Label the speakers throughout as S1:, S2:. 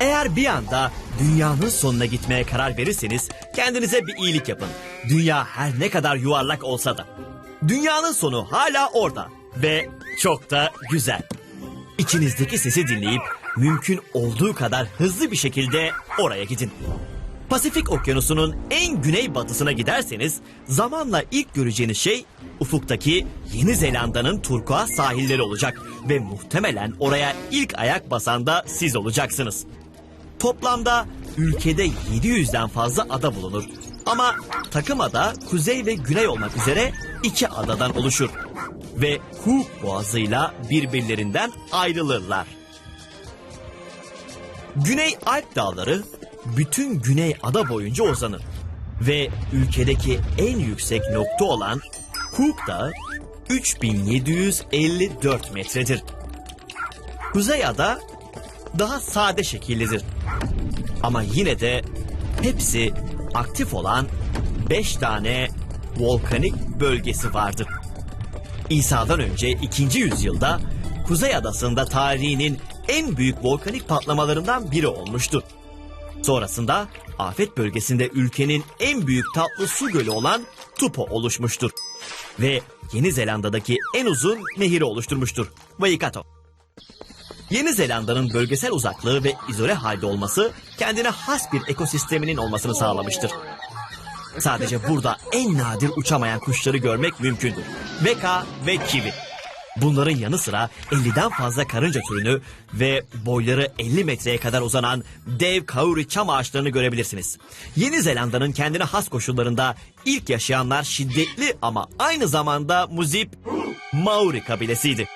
S1: Eğer bir anda dünyanın sonuna gitmeye karar verirseniz kendinize bir iyilik yapın. Dünya her ne kadar yuvarlak olsa da. Dünyanın sonu hala orada ve çok da güzel. İçinizdeki sesi dinleyip mümkün olduğu kadar hızlı bir şekilde oraya gidin. Pasifik Okyanusu'nun en güneybatısına giderseniz zamanla ilk göreceğiniz şey ufuktaki Yeni Zelanda'nın turkuaz sahilleri olacak ve muhtemelen oraya ilk ayak basan da siz olacaksınız. Toplamda ülkede 700'den fazla ada bulunur. Ama takım ada kuzey ve güney olmak üzere iki adadan oluşur. Ve Cook boğazıyla birbirlerinden ayrılırlar. Güney Alp dağları bütün Güney Ada boyunca uzanır. Ve ülkedeki en yüksek nokta olan Cook Dağı 3754 metredir. Kuzey Ada daha sade şekillidir. Ama yine de hepsi aktif olan 5 tane volkanik bölgesi vardır. İsa'dan önce 2. yüzyılda Kuzey Adası'nda tarihinin en büyük volkanik patlamalarından biri olmuştu. Sonrasında afet bölgesinde ülkenin en büyük tatlı su gölü olan Tupo oluşmuştur. Ve Yeni Zelanda'daki en uzun nehri oluşturmuştur. Waikato. Yeni Zelanda'nın bölgesel uzaklığı ve izole halde olması kendine has bir ekosisteminin olmasını sağlamıştır. Sadece burada en nadir uçamayan kuşları görmek mümkündür. Veka ve kivi. Bunların yanı sıra 50'den fazla karınca türünü ve boyları 50 metreye kadar uzanan dev kauri çam ağaçlarını görebilirsiniz. Yeni Zelanda'nın kendine has koşullarında ilk yaşayanlar şiddetli ama aynı zamanda muzip Maori kabilesiydi.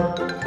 S1: Thank you.